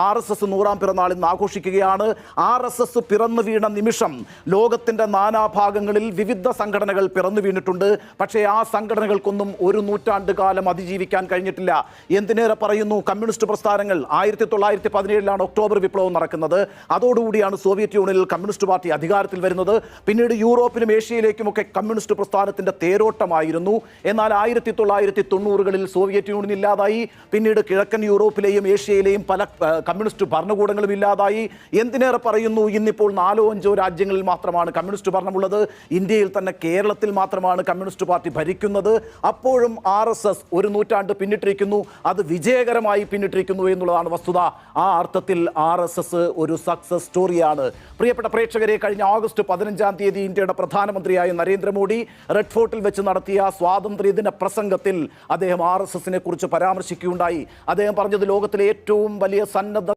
R S S നൂറാം പിറന്നാൾ ഇന്ന് ആഘോഷിക്കുകയാണ്. ആർ എസ് എസ് പിറന്നു വീണ നിമിഷം ലോകത്തിന്റെ നാനാഭാഗങ്ങളിൽ വിവിധ സംഘടനകൾ പിറന്നു വീണിട്ടുണ്ട്. പക്ഷേ ആ സംഘടനകൾക്കൊന്നും ഒരു നൂറ്റാണ്ട് കാലം അതിജീവിക്കാൻ കഴിഞ്ഞിട്ടില്ല. എന്തിനേറെ പറയുന്നു? കമ്മ്യൂണിസ്റ്റ് പ്രസ്ഥാനങ്ങൾ ആയിരത്തി തൊള്ളായിരത്തി പതിനേഴിലാണ് ഒക്ടോബർ വിപ്ലവം നടക്കുന്നത്. അതോടുകൂടിയാണ് സോവിയറ്റ് യൂണിയനിൽ കമ്മ്യൂണിസ്റ്റ് പാർട്ടി അധികാരത്തിൽ വരുന്നത്. പിന്നീട് യൂറോപ്പിലും ഏഷ്യയിലേക്കുമൊക്കെ കമ്മ്യൂണിസ്റ്റ് പ്രസ്ഥാനത്തിന്റെ തേരോട്ടമായിരുന്നു. എന്നാൽ ആയിരത്തി തൊള്ളായിരത്തി തൊണ്ണൂറുകളിൽ സോവിയറ്റ് യൂണിയൻ ഇല്ലാതായി. പിന്നീട് കിഴക്കൻ യൂറോപ്പിലെയും ഏഷ്യയിലെയും പല കമ്മ്യൂണിസ്റ്റ് ഭരണകൂടങ്ങളും ഇല്ലാതായി. എന്തിനേറെ പറയുന്നു? ഇന്നിപ്പോൾ നാലോ അഞ്ചോ രാജ്യങ്ങളിൽ മാത്രമാണ് കമ്മ്യൂണിസ്റ്റ് ഭരണമുള്ളത്. ഇന്ത്യയിൽ തന്നെ കേരളത്തിൽ മാത്രമാണ് കമ്മ്യൂണിസ്റ്റ് പാർട്ടി ഭരിക്കുന്നത്. അപ്പോഴും ആർ ഒരു നൂറ്റാണ്ട് പിന്നിട്ടിരിക്കുന്നു. അത് വിജയകരമായി പിന്നിട്ടിരിക്കുന്നു എന്നുള്ളതാണ് വസ്തുത. ആ അർത്ഥത്തിൽ ആർ ഒരു സക്സസ് സ്റ്റോറിയാണ് പ്രിയപ്പെട്ട പ്രേക്ഷകരെ കഴിഞ്ഞ ഓഗസ്റ്റ് പതിനഞ്ചാം തീയതി ഇന്ത്യയുടെ പ്രധാനമന്ത്രിയായ നരേന്ദ്രമോദി റെഡ് ഫോർട്ടിൽ വെച്ച് നടത്തിയ സ്വാതന്ത്ര്യദിന പ്രസംഗത്തിൽ അദ്ദേഹം ആർ എസ് എസിനെ കുറിച്ച് പരാമർശിക്കുകയുണ്ടായി. അദ്ദേഹം പറഞ്ഞത് ലോകത്തിലെ ഏറ്റവും വലിയ സന്നദ്ധ